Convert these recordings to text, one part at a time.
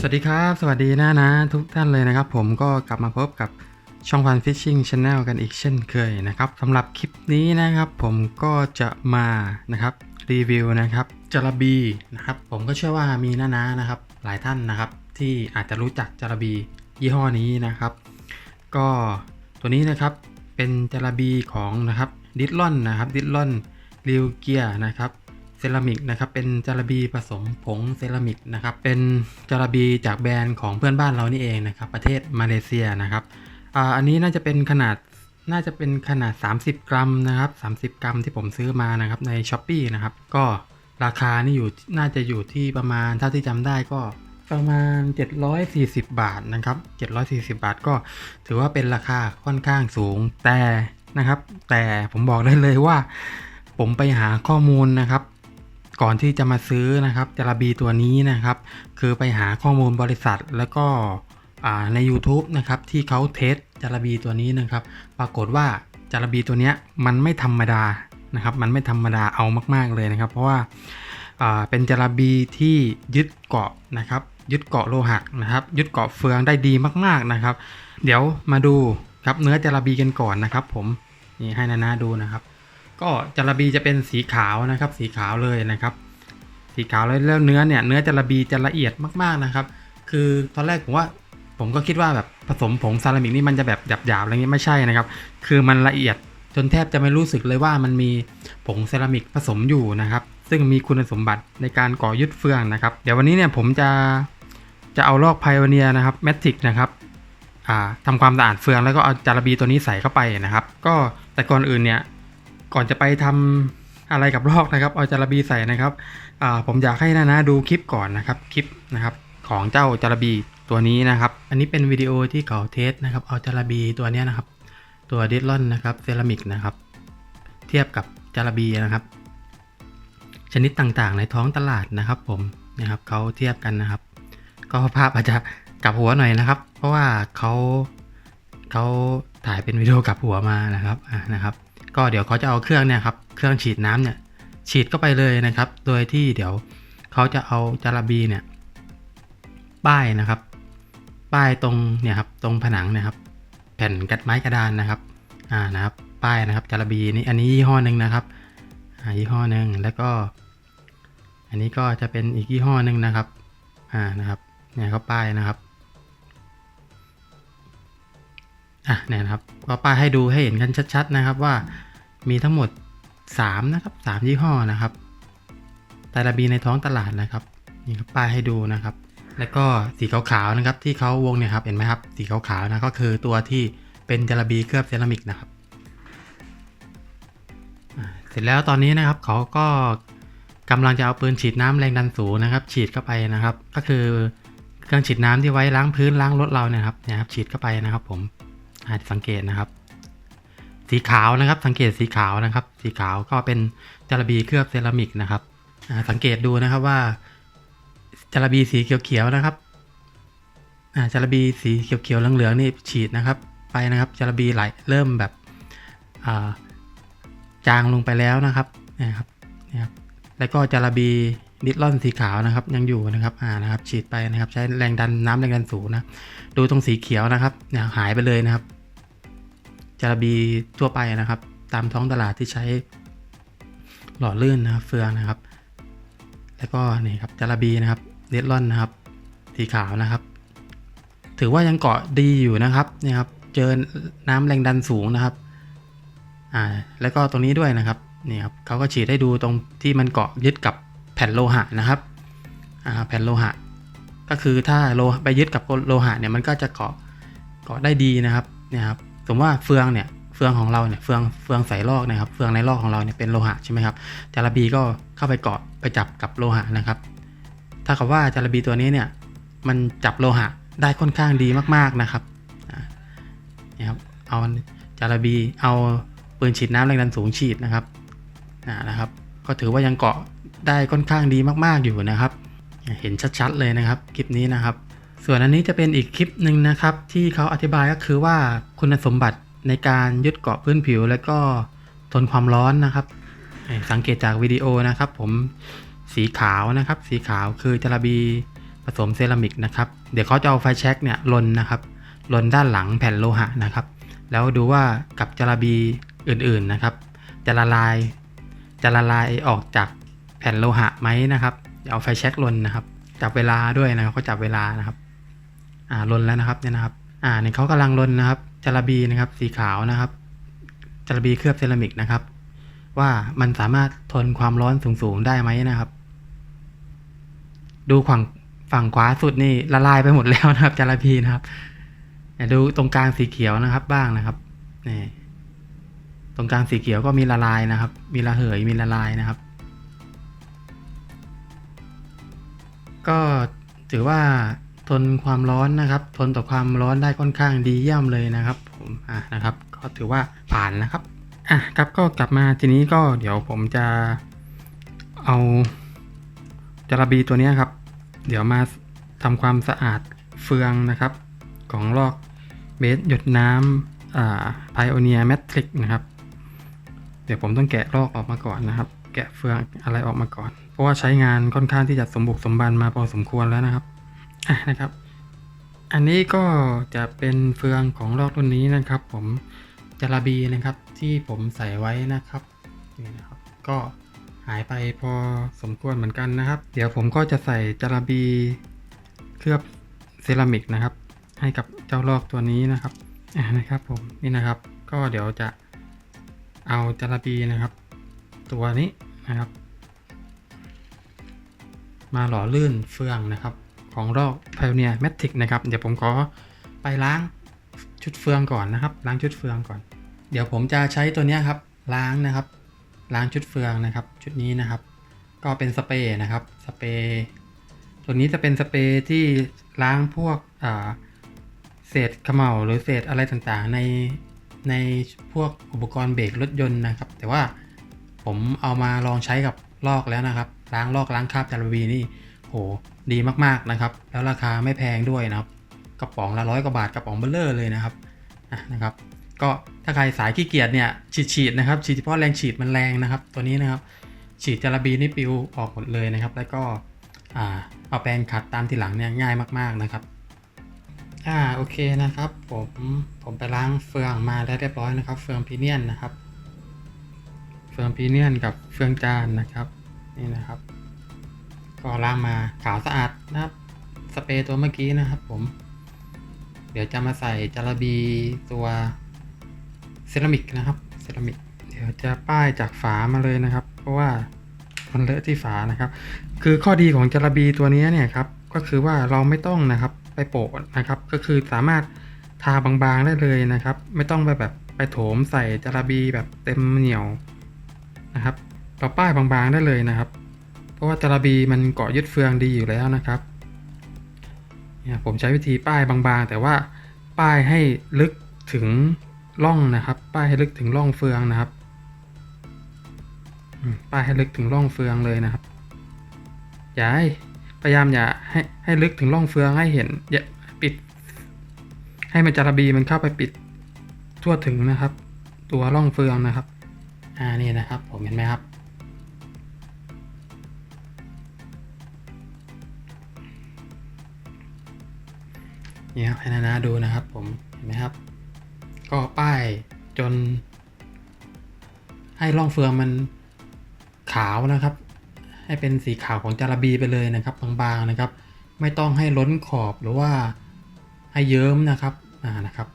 สวัสดีครับ สวัสดีนะนะทุกท่านเลยนะครับ ผมก็กลับมาพบกับช่องพันฟิชชิ่งช n แนลกันอีกเช่นเคยนะครับสำหรับคลิปนี้นะครับผมก็จะมานะครับรีวิวนะครับจระบีนะครับ ผมก็เชื่อว่ามีนะนะนะครับ หลายท่านนะครับ ที่อาจจะรู้จักจระบียี่ห้อนี้นะครับ ก็ตัวนี้นะครับเป็นจระบีของนะครับดิสลอนนะครับดิสลอนริวเกียนะครับ เซรามิกนะครับเป็นจาระบีผสมผงเซรามิกนะครับเป็นจาระบีจากแบรนด์ของเพื่อนบ้านเรานี่เองนะครับประเทศมาเลเซียนะครับอ่าอันนี้น่าจะเป็นขนาดน่าจะเป็นขนาด 30 กรัมนะครับ30 กรัมที่ผมซื้อมานะครับใน s h อ p e e นะครับก็ราคานี่อยู่น่าจะอยู่ที่ประมาณเท่าที่จำได้ก็ประมาณ 740 บาทนะครับ740 บาทก็ถือว่าเป็นราคาค่อนข้างสูงแต่นะครับ แต่ผมบอกได้เลยว่า ผมไปหาข้อมูลนะครับ ก่อนที่จะมาซื้อนะครับจารบีตัวนี้นะครับ คือไปหาข้อมูลบริษัทแล้วก็ใน YouTube นะครับที่เขาเทสจารบีตัวนี้นะครับ ปรากฏว่าจารบีตัวนี้มันไม่ธรรมดานะครับ มันไม่ธรรมดาเอามาก ๆเลยนะครับ เพราะว่าเป็นจารบีที่ยึดเกาะนะครับ ยึดเกาะโลหะนะครับ ยึดเกาะเฟืองได้ดีมากๆนะครับ เดี๋ยวมาดูครับเนื้อจารบีกันก่อนนะครับ ผมนี่ให้นานาดูนะครับ ก็จาระบีจะเป็นสีขาวนะครับ สีขาวเลยนะครับ สีขาวแล้วแล้วเนื้อเนี่ยเนื้อจาระบีจะละเอียดมากๆนะครับ คือตอนแรกผมว่าผมก็คิดว่าแบบผสมผงซารามิกนี่มันจะแบบหยาบๆอะไรเงี้ยไม่ใช่นะครับ คือมันละเอียดจนแทบจะไม่รู้สึกเลยว่ามันมีผงเซรามิกผสมอยู่นะครับ ซึ่งมีคุณสมบัติในการก่อยึดเฟืองนะครับ เดี๋ยววันนี้เนี่ยผมจะจะเอาลอกไพโอเนียนะครับแมทริกนะครับทำความสะอาดเฟืองแล้วก็เอาจาระบีตัวนี้ใส่เข้าไปนะครับ ก็แต่ก่อนอื่นเนี่ย ก่อนจะไปทำอะไรกับลอกนะครับเอาจาระบีใส่นะครับผมอยากให้นะนะดูคลิปก่อนนะครับคลิปนะครับของเจ้าจาระบีตัวนี้นะครับ อันนี้เป็นวิดีโอที่เขาเทสนะครับเอาจาระบีตัวนี้นะครับ ตัวดิสลอนนะครับเซรามิกนะครับ เทียบกับจาระบีนะครับ ชนิดต่างๆ ในท้องตลาดนะครับผมนะครับเขาเทียบกันนะครับ ก็ภาพอาจจะกลับหัวหน่อยนะครับ เพราะว่าเขาเขาถ่ายเป็นวิดีโอกลับหัวมานะครับอ่านะครับ ก็เดี๋ยวเขาจะเอาเครื่องเนี่ยครับเครื่องฉีดน้ำเนี่ยฉีดเข้าไปเลยนะครับ โดยที่เดี๋ยวเขาจะเอาจาระบีเนี่ยป้ายนะครับ ป้ายตรงเนี่ยครับตรงผนังนะครับ แผ่นกัดไม้กระดานนะครับอ่านะครับ ป้ายนะครับจาระบีนี่อันนี้ยี่ห้อหนึ่งนะครับอ่ายี่ห้อหนึ่งแล้วก็ อันนี้ก็จะเป็นอีกยี่ห้อหนึ่งนะครับอ่านะครับเนี่ยเขาป้ายนะครับอะเนี่ยนะครับก็ป้ายให้ดูให้เห็นกันชัด ๆ นะครับว่า มีทั้งหมด 3 นะครับ 3 ยี่ห้อนะครับไตรบีในท้องตลาดนะครับนี่ครับป้ายให้ดูนะครับ แล้วก็สีขาวๆนะครับ ที่เขาวงเนี่ยครับเห็นไหมครับ สีขาวๆนะก็คือตัวที่เป็นจาระบีเคลือบเซรามิกนะครับเสร็จแล้วตอนนี้นะครับเขาก็กำลังจะเอาปืนฉีดน้ำแรงดันสูงนะครับ ฉีดเข้าไปนะครับ ก็คือเครื่องฉีดน้ำที่ไว้ล้างพื้นล้างรถเราเนี่ยครับเนะครับฉีดเข้าไปนะครับ ผมอาจสังเกตนะครับ สีขาวนะครับ สังเกตสีขาวนะครับ สีขาวก็เป็นจารบีเคลือบเซรามิกนะครับสังเกตดูนะครับว่าจารบีสีเขียวๆนะครับจารบีสีเขียวๆเหลืองๆนี่ฉีดนะครับ ไปนะครับจารบีไหลเริ่มแบบจางลงไปแล้วนะครับนะครับนะครับแล้วก็จารบีดิสลอนสีขาวนะครับยังอยู่นะครับอ่านะครับ ฉีดไปนะครับ ใช้แรงดันน้ำแรงดันสูงนะ ดูตรงสีเขียวนะครับเนี่ยหายไปเลยนะครับ จารบีทั่วไปนะครับ ตามท้องตลาดที่ใช้หล่อลื่นนะครับเฟืองนะครับ แล้วก็นี่ครับจารบีนะครับเดดลอนนะครับ สีขาวนะครับ ถือว่ายังเกาะดีอยู่นะครับนี่ครับ เจอน้ำแรงดันสูงนะครับอ่าแล้วก็ตรงนี้ด้วยนะครับนี่ครับเขาก็ฉีดให้ดูตรงที่มันเกาะยึดกับแผ่นโลหะนะครับอ่าแผ่นโลหะ ก็คือถ้าโลไปยึดกับโลหะเนี่ยมันก็จะเกาะเกาะได้ดีนะครับเนี่ยครับ สมมติว่าเฟืองเนี่ยเฟืองของเราเนี่ยเฟืองเฟืองใส่ลอกนะครับเฟืองในลอกของเราเนี่ยเป็นโลหะใช่ไหมครับจาระบีก็เข้าไปเกาะไปจับกับโลหะนะครับถ้ากับว่าจาระบีตัวนี้เนี่ยมันจับโลหะได้ค่อนข้างดีมากๆนะครับนี่ครับเอาจาระบีเอาปืนฉีดน้ำแรงดันสูงฉีดนะครับนะครับ ก็ถือว่ายังเกาะได้ค่อนข้างดีมากๆอยู่นะครับ เห็นชัดๆเลยนะครับคลิปนี้นะครับ ส่วนอันนี้จะเป็นอีกคลิปหนึ่งนะครับ ที่เขาอธิบายก็คือว่าคุณสมบัติในการยึดเกาะพื้นผิว และก็ทนความร้อนนะครับ สังเกตจากวิดีโอนะครับผมสีขาวนะครับ สีขาวคือจารบีผสมเซรามิกนะครับ เดี๋ยวเขาจะเอาไฟแช็กเนี่ยลนนะครับลนด้านหลังแผ่นโลหะนะครับ แล้วดูว่ากับจารบีอื่นๆนะครับ จะละลายจะละลายออกจากแผ่นโลหะไหมนะครับเอาไฟแช็กลนนะครับ จับเวลาด้วยนะครับเขาจับเวลานะครับ อ่าลนแล้วนะครับเนี่ยนะครับอ่าเนี่ยเขากำลังลนนะครับจาระบีนะครับสีขาวนะครับจาระบีเคลือบเซรามิกนะครับ ว่ามันสามารถทนความร้อนสูงๆได้ไหมนะครับ ดูฝั่งฝั่งขวาสุดนี่ละลายไปหมดแล้วนะครับจาระบีนะครับเนี่ยดูตรงกลางสีเขียวนะครับบ้างนะครับนี่ตรงกลางสีเขียวก็มีละลายนะครับ มีระเหย มีละลายนะครับ ก็ถือว่า ทนความร้อนนะครับ ทนต่อความร้อนได้ค่อนข้างดีเยี่ยมเลยนะครับผมอะนะครับ ก็ถือว่าผ่านนะครับอะครับก็กลับมาทีนี้ก็เดี๋ยวผมจะเอาจาระบีตัวนี้ครับ เดี๋ยวมาทำความสะอาดเฟืองนะครับ ของลอกเบสหยดน้ำอ่า Pioneer Matrix นะครับ เดี๋ยวผมต้องแกะลอกออกมาก่อนนะครับ แกะเฟืองอะไรออกมาก่อน เพราะว่าใช้งานค่อนข้างที่จะสมบุกสมบันมาพอสมควรแล้วนะครับ อะนะครับ อันนี้ก็จะเป็นเฟืองของลอกรุ่นนี้นะครับ ผมจาระบีนะครับที่ผมใส่ไว้นะครับนี่นะครับก็หายไปพอสมควรเหมือนกันนะครับ เดี๋ยวผมก็จะใส่จาระบีเคลือบเซรามิกนะครับ ให้กับเจ้าลอกตัวนี้นะครับอะนะครับผมนี่นะครับ ก็เดี๋ยวจะเอาจาระบีนะครับ ตัวนี้นะครับ มาหล่อลื่นเฟืองนะครับ ของรอก Pioneer Matic นะครับ เดี๋ยวผมขอไปล้างชุดเฟืองก่อนนะครับ ล้างชุดเฟืองก่อน เดี๋ยวผมจะใช้ตัวนี้ครับล้างนะครับ ล้างชุดเฟืองนะครับ ชุดนี้นะครับ ก็เป็นสเปรย์นะครับสเปรย์ตัวนี้จะเป็นสเปรย์ที่ล้างพวกเศษเขม่าหรือเศษอะไรต่างๆ ในในพวกอุปกรณ์เบรกรถยนต์นะครับ แต่ว่าผมเอามาลองใช้กับลอกแล้วนะครับ ล้างลอกล้างคราบจาระบีนี่ โหดีมากๆนะครับ แล้วราคาไม่แพงด้วยนะครับกระป๋องละร้อยกว่าบาทกระป๋องเบลเลอร์เลยนะครับนะครับ ก็ถ้าใครสายขี้เกียจเนี่ยฉีดฉีดนะครับฉีดเฉพาะแรงฉีดมันแรงนะครับ ตัวนี้นะครับ ฉีดจาระบีนี่ปิวออกหมดเลยนะครับ แล้วก็เอาแปรงขัดตามทีหลังเนี่ยง่ายมากๆนะครับอ่าโอเคนะครับผมผมไปล้างเฟืองมาได้เรียบร้อยนะครับ เฟืองพีเนียนนะครับ เฟืองพีเนียนกับเฟืองจานนะครับนี่นะครับ ก็ล้างมาขาวสะอาดนะครับ สเปรย์ตัวเมื่อกี้นะครับผม เดี๋ยวจะมาใส่จาระบีตัวเซรามิกนะครับ เซรามิก เดี๋ยวจะป้ายจากฝามาเลยนะครับ เพราะว่ามันเลอะที่ฝานะครับ คือข้อดีของจาระบีตัวนี้เนี่ยครับ ก็คือว่าเราไม่ต้องนะครับไปโปะนะครับ ก็คือสามารถทาบางๆได้เลยนะครับ ไม่ต้องไปแบบไปโถมใส่จาระบีแบบเต็มเหนียวนะครับ เราป้ายบางๆได้เลยนะครับ เพราะว่าจาระบีมันเกาะยึดเฟืองดีอยู่แล้วนะครับเนี่ยผมใช้วิธีป้ายบางๆ แต่ว่าป้ายให้ลึกถึงร่องนะครับ ป้ายให้ลึกถึงร่องเฟืองนะครับป้ายให้ลึกถึงร่องเฟืองเลยนะครับอย่าให้พยายามอย่าให้ให้ลึกถึงร่องเฟืองให้เห็นอย่าปิด ให้มันจาระบีมันเข้าไปปิดทั่วถึงนะครับ ตัวร่องเฟืองนะครับ อ่านี่นะครับ ผมเห็นไหมครับ นี่ครับให้นานาดูนะครับผมเห็นไหมครับ ก็ป้ายจน ให้ร่องเฟืองมันขาวนะครับ ให้เป็นสีขาวของจาระบีไปเลยนะครับบางๆนะครับ ไม่ต้องให้ล้นขอบหรือว่าให้เยิ้มนะครับอ่านะครับ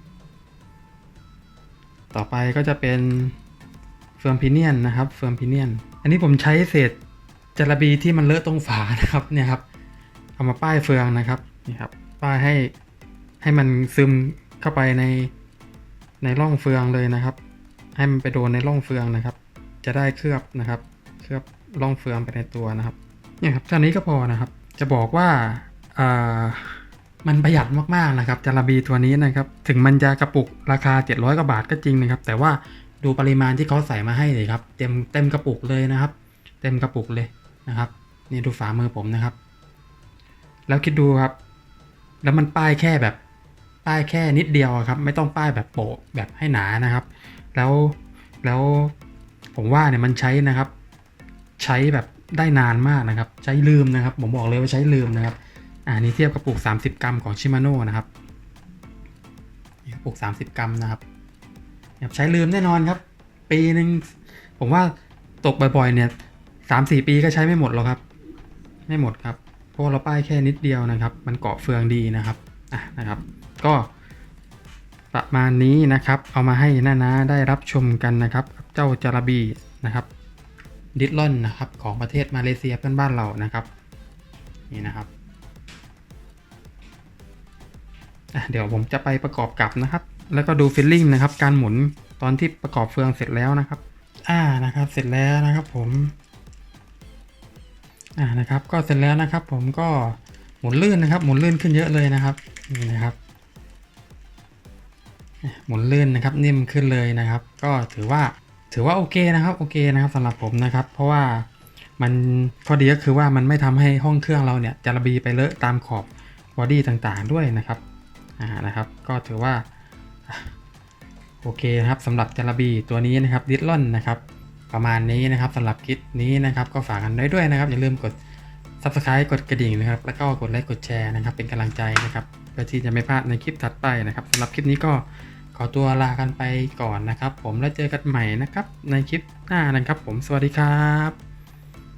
ต่อไปก็จะเป็นเฟืองพิเนียนนะครับเฟืองพิเนียนอันนี้ผมใช้เศษจาระบีที่มันเลอะตรงฝานะครับเนี่ยครับเอามาป้ายเฟืองนะครับนี่ครับป้ายให้ ให้มันซึมเข้าไปในในร่องเฟืองเลยนะครับ ให้มันไปโดนในร่องเฟืองนะครับ จะได้เคลือบนะครับ เคลือบร่องเฟืองไปในตัวนะครับเนี่ยครับเท่านี้ก็พอนะครับ จะบอกว่าอ่ามันประหยัดมากๆนะครับจาระบีตัวนี้นะครับ ถึงมันจะกระปุกราคา 700กว่าบาทก็จริงนะครับ แต่ว่าดูปริมาณที่เขาใส่มาให้เลยครับ เต็มเต็มกระปุกเลยนะครับ เต็มกระปุกเลยนะครับ นี่ดูฝ่ามือผมนะครับ แล้วคิดดูครับ แล้วมันป้ายแค่แบบ ป้ายแค่นิดเดียวครับ ไม่ต้องป้ายแบบโปะแบบให้หนานะครับ แล้วแล้วผมว่าเนี่ยมันใช้นะครับ ใช้แบบได้นานมากนะครับ ใช้ลืมนะครับ ผมบอกเลยว่าใช้ลืมนะครับอ่านี่เทียบกับปลูก30 กรัมของชิมาโน่นะครับปลูก30 กรัมนะครับใช้ลืมแน่นอนครับ ปีหนึ่งผมว่าตกบ่อยๆเนี่ยสามสี่ปีก็ใช้ไม่หมดหรอกครับ ไม่หมดครับเพราะเราป้ายแค่นิดเดียวนะครับ มันเกาะเฟืองดีนะครับอะนะครับ ก็ประมาณนี้นะครับ เอามาให้น้านาได้รับชมกันนะครับเจ้าจาระบีนะครับดิสลอนนะครับของประเทศมาเลเซียเพื่อนบ้านเรานะครับนี่นะครับเดี๋ยวผมจะไปประกอบกับนะครับ แล้วก็ดูฟิลลิ่งนะครับ การหมุนตอนที่ประกอบเฟืองเสร็จแล้วนะครับ อ่านะครับ เสร็จแล้วนะครับผมอ่านะครับ ก็เสร็จแล้วนะครับ ผมก็หมุนลื่นนะครับ หมุนลื่นขึ้นเยอะเลยนะครับนี่นะครับ หมุนลื่นนะครับนิ่มขึ้นเลยนะครับ ก็ถือว่าถือว่าโอเคนะครับโอเคนะครับสำหรับผมนะครับ เพราะว่ามันข้อดีก็คือว่ามันไม่ทำให้ห้องเครื่องเราเนี่ยจะระบีไปเลอะตามขอบบอดี้ต่างๆด้วยนะครับอ่านะครับ ก็ถือว่าโอเคนะครับสำหรับจาระบีตัวนี้นะครับดิสลอนนะครับ ประมาณนี้นะครับสำหรับคลิปนี้นะครับ ก็ฝากกันไว้ด้วยนะครับ อย่าลืมกด Subscribe กดกระดิ่งนะครับ แล้วก็กดไลค์กดแชร์นะครับ เป็นกำลังใจนะครับเพื่อที่จะไม่พลาดในคลิปถัดไปนะครับสำหรับคลิปนี้ก็ ขอตัวลากันไปก่อนนะครับ ผมแล้วเจอกันใหม่นะครับ ในคลิปหน้านะครับ ผมสวัสดีครับ